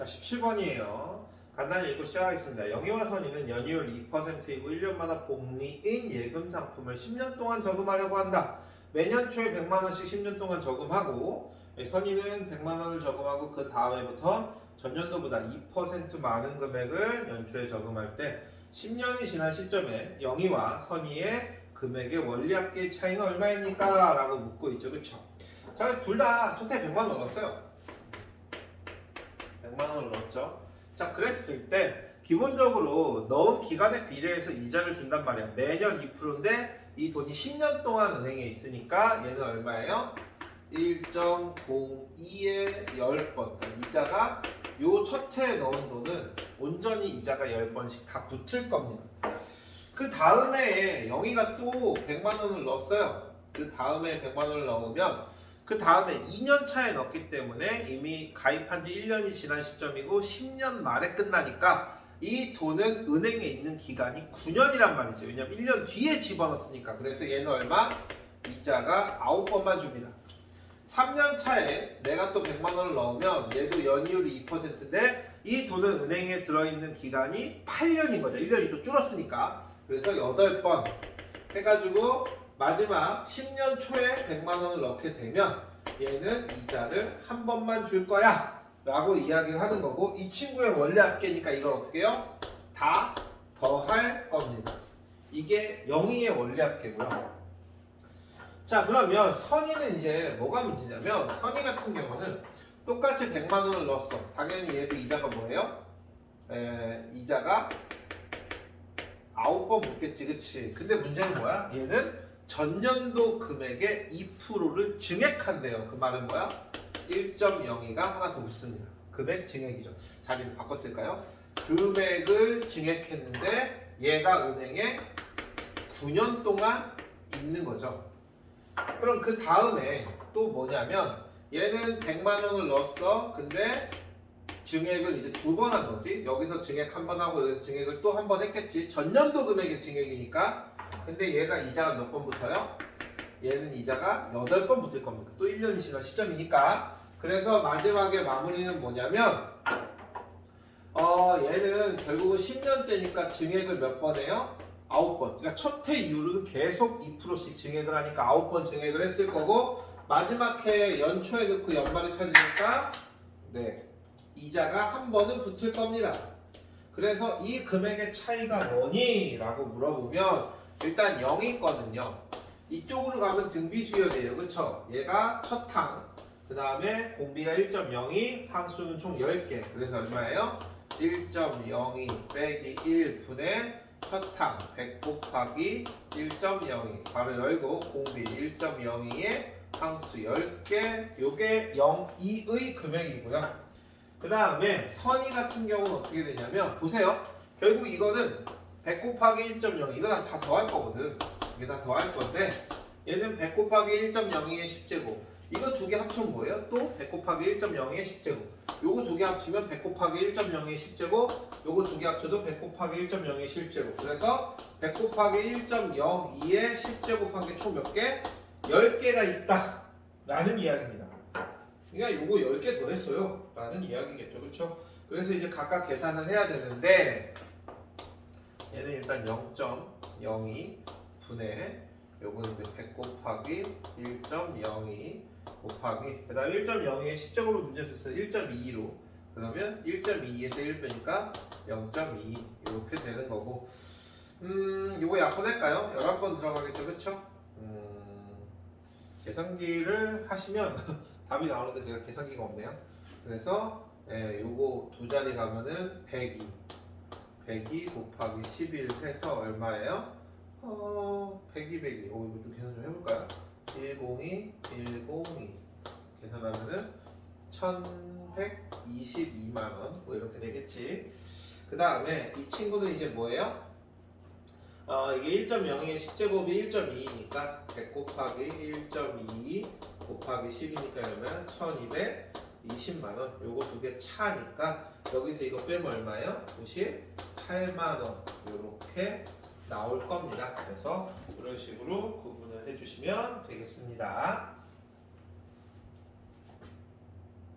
자, 17번이에요. 간단히 읽고 시작하겠습니다. 영희와 선희는 연이율 2%이고 1년마다 복리인 예금 상품을 10년 동안 저금하려고 한다. 매년 초에 100만 원씩 10년 동안 저금하고 선희는 100만 원을 저금하고 그 다음해부터 전년도보다 2% 많은 금액을 연초에 저금할 때 10년이 지난 시점에 영희와 선희의 금액의 원리합계의 차이는 얼마입니까? 라고 묻고 있죠. 그쵸? 자, 둘다 첫해 100만 원 넣었어요. 100만 원을 넣었죠. 자, 그랬을 때 기본적으로 넣은 기간에 비례해서 이자를 준단 말이야. 매년 2%인데 이 돈이 10년 동안 은행에 있으니까 얘는 얼마예요? 1.02에 10번. 그러니까 이자가 요 첫 해에 넣은 돈은 온전히 이자가 10번씩 다 붙을 겁니다. 그 다음에 영희가 또 100만 원을 넣었어요. 그 다음에 100만 원을 넣으면 그 다음에 2년 차에 넣기 때문에 이미 가입한 지 1년이 지난 시점이고 10년 말에 끝나니까 이 돈은 은행에 있는 기간이 9년이란 말이죠. 왜냐면 1년 뒤에 집어넣었으니까. 그래서 얘는 얼마? 이자가 9번만 줍니다. 3년 차에 내가 또 100만 원을 넣으면 얘도 연이율이 2%인데 이 돈은 은행에 들어있는 기간이 8년인 거죠. 1년이 또 줄었으니까. 그래서 8번 해가지고 마지막 10년 초에 100만 원을 넣게 되면 얘는 이자를 한 번만 줄 거야 라고 이야기를 하는 거고 이 친구의 원래 합계니까 이걸 어떻게 해요? 다 더할 겁니다. 이게 영희의 원래 합계고요. 자 그러면 선의는 이제 뭐가 문제냐면 선의 같은 경우는 똑같이 100만 원을 넣었어. 당연히 얘도 이자가 뭐예요? 에, 이자가 9번 붙겠지 그치? 근데 문제는 뭐야? 얘는 전년도 금액의 2%를 증액한대요. 그 말은 뭐야? 1.02가 하나 더 붙습니다. 금액 증액이죠. 자리를 바꿨을까요? 금액을 증액했는데 얘가 은행에 9년 동안 있는 거죠. 그럼 그 다음에 또 뭐냐면 얘는 100만 원을 넣었어. 근데 증액을 이제 두 번 한 거지. 여기서 증액 한 번 하고 여기서 증액을 또 한 번 했겠지. 전년도 금액의 증액이니까. 근데 얘가 이자가 몇 번 붙어요? 얘는 이자가 8번 붙을 겁니다. 또 1년이 지난 시점이니까. 그래서 마지막에 마무리는 뭐냐면 어 얘는 결국은 10년째니까 증액을 몇 번 해요? 9번. 그러니까 첫 해 이후로는 계속 2%씩 증액을 하니까 9번 증액을 했을 거고 마지막 해 연초에 넣고 연말에 찾으니까 네. 이자가 한 번은 붙을 겁니다. 그래서 이 금액의 차이가 뭐니? 라고 물어보면 일단 0이 있거든요. 이쪽으로 가면 등비 수열이에요. 그쵸? 얘가 첫 항. 그 다음에 공비가 1.02, 항수는 총 10개. 그래서 얼마예요? 1.02 빼기 1분의 첫 항, 100 곱하기 1.02. 바로 열고 공비 1.02에 항수 10개. 요게 0,2의 금액이고요. 그 다음에 선의 같은 경우는 어떻게 되냐면 보세요. 결국 이거는 100 곱하기 1.0 이거랑 다 더할 거거든. 이게 다 더할 건데 얘는 100 곱하기 1.02의 10제곱 이거 두 개 합치면 뭐예요? 또 100 곱하기 1.02의 10제곱 요거 두 개 합치면 100 곱하기 1.02의 10제곱 요거 두 개 합쳐도 100 곱하기 1.02의 10제곱 그래서 100 곱하기 1.02의 10제곱 한 게 총 몇 개? 10개가 있다 라는 이야기입니다. 그러니까 요거 10개 더 했어요. 라는 이야기겠죠. 그렇죠? 그래서 이제 각각 계산을 해야 되는데 얘는 일단 0.02 분의 요거는 이제 100 곱하기 1.02 곱하기 그 다음 1.02에 10제곱을 문제 줬어요. 1.22로 그러면 1.22에서 1 빼니까 0.2 이렇게 되는 거고 음 요거 약분할까요? 11번 들어가겠죠. 그렇죠? 음 계산기를 하시면 답이 나오는데 제가 계산기가 없네요. 그래서 예, 요거 두 자리 가면은 102 102 곱하기 11 해서 얼마예요? 어, 102, 102. 오, 이거 좀 계산 좀 해볼까요? 102, 102. 계산하면은 1122만원. 뭐 이렇게 되겠지. 그 다음에 이 친구는 이제 뭐예요? 어, 이게 1.02의 10제곱이 1.2니까 100 곱하기 1.2 곱하기 10이니까 그러면 1220만원. 요거 두 개 차니까 여기서 이거 빼면 얼마예요? 98만원. 요렇게 나올 겁니다. 그래서 이런 식으로 구분을 해주시면 되겠습니다.